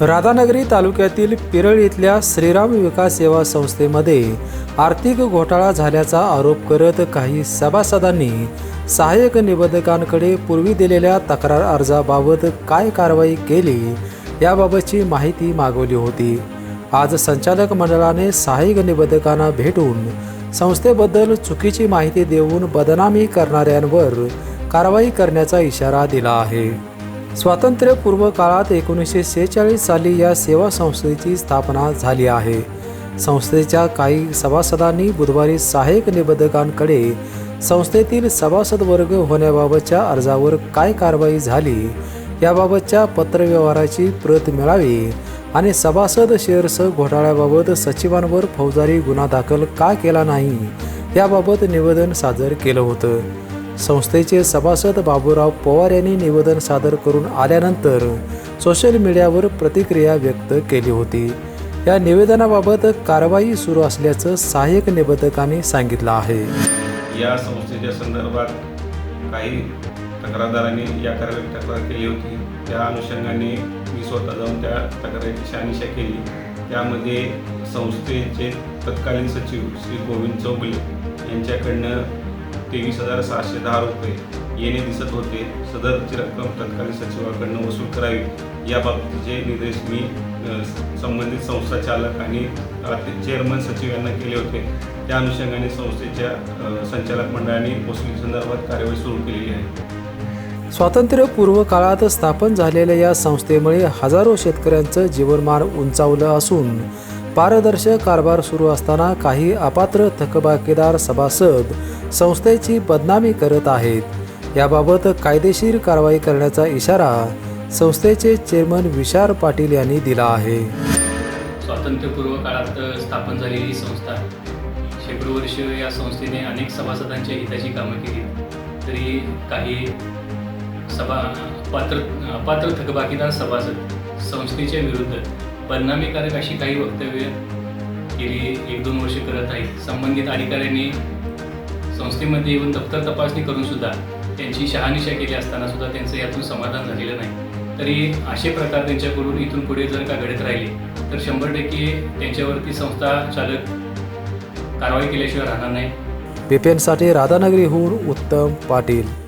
राधानगरी तालुक्यातील पिरळ इथल्या श्रीराम विकास सेवा संस्थेमध्ये आर्थिक घोटाळा झाल्याचा आरोप करत काही सभासदांनी सहाय्यक निबंधकांकडे पूर्वी दिलेल्या तक्रार अर्जाबाबत काय कारवाई केली याबाबतची माहिती मागवली होती. आज संचालक मंडळाने सहाय्यक निबंधकांना भेटून संस्थेबद्दल चुकीची माहिती देऊन बदनामी करणाऱ्यांवर कारवाई करण्याचा इशारा दिला आहे. स्वातंत्र्यपूर्व काळात एकोणीसशे सेहेचाळीस साली या सेवा संस्थेची स्थापना झाली आहे. संस्थेच्या काही सभासदांनी बुधवारी सहाय्यक निबंधकांकडे संस्थेतील सभासद वर्ग होण्याबाबतच्या अर्जावर काय कारवाई झाली याबाबतच्या पत्रव्यवहाराची प्रत मिळावी आणि सभासद शेअर्स घोटाळ्याबाबत सचिवांवर फौजदारी गुन्हा दाखल का केला नाही याबाबत निवेदन सादर केलं होतं. संस्थेचे सभासद बाबूराव पवार यांनी निवेदन सादर करून आल्यानंतर सोशल मीडियावर प्रतिक्रिया व्यक्त केली होती. या निवेदनाबाबत कारवाई सुरू असल्याचं सहाय्यक निबंधकांनी सांगितलं आहे. या संस्थेच्या संदर्भात काही तक्रारदारांनी या कार्यालयात तक्रार केली होती. त्या अनुषंगाने मी स्वतः जाऊन त्या तक्रारीची शहानिशा केली. त्यामध्ये संस्थेचे तत्कालीन सचिव श्री गोविंद चौगुले यांच्याकडनं तेवीस हजार सहाशे दहा रुपये येणे दिसत होते. सदरची रक्कम तत्कालीन सचिवाकडनं वसूल करावी. याबाबतीचे निर्देश मी संबंधित संस्था चालक आणि चेअरमन सचिव यांना केले होते. त्या अनुषंगाने संस्थेच्या संचालक मंडळाने वसुली संदर्भात कार्यवाही सुरू केलेली आहे. स्वातंत्र्यपूर्व काळात स्थापन झालेल्या या संस्थेमुळे हजारो शेतकऱ्यांचं जीवनमान उंचावलं असून पारदर्शक कारभार सुरू असताना काही अपात्र थकबाकीदार सभासद संस्थेची बदनामी करत आहेत. याबाबत कायदेशीर कारवाई करण्याचा इशारा संस्थेचे चेअरमन विशार पाटील यांनी दिला आहे. स्वातंत्र्यपूर्व काळात स्थापन झालेली संस्था शेकडो वर्ष या संस्थेने अनेक सभासदांच्या हिताची कामं केली. तरी काही सभा पात्र अपात्र थकबाकीदार सभासद संस्थेच्या विरुद्ध परिणामीकारक अशी काही वक्तव्य गेली एक दोन वर्ष करत आहेत. संबंधित अधिकाऱ्यांनी संस्थेमध्ये येऊन दफ्तर तपासणी करून सुद्धा त्यांची शहानिशा केली असताना सुद्धा त्यांचं यातून समाधान झालेलं नाही. तरी असे प्रकार त्यांच्याकडून इथून पुढे जर का घडत राहिले तर शंभर टक्के त्यांच्यावरती संस्था चालक कारवाई केल्याशिवाय राहणार नाही. पेपेनसाठी राधानगरीहून उत्तम पाटील.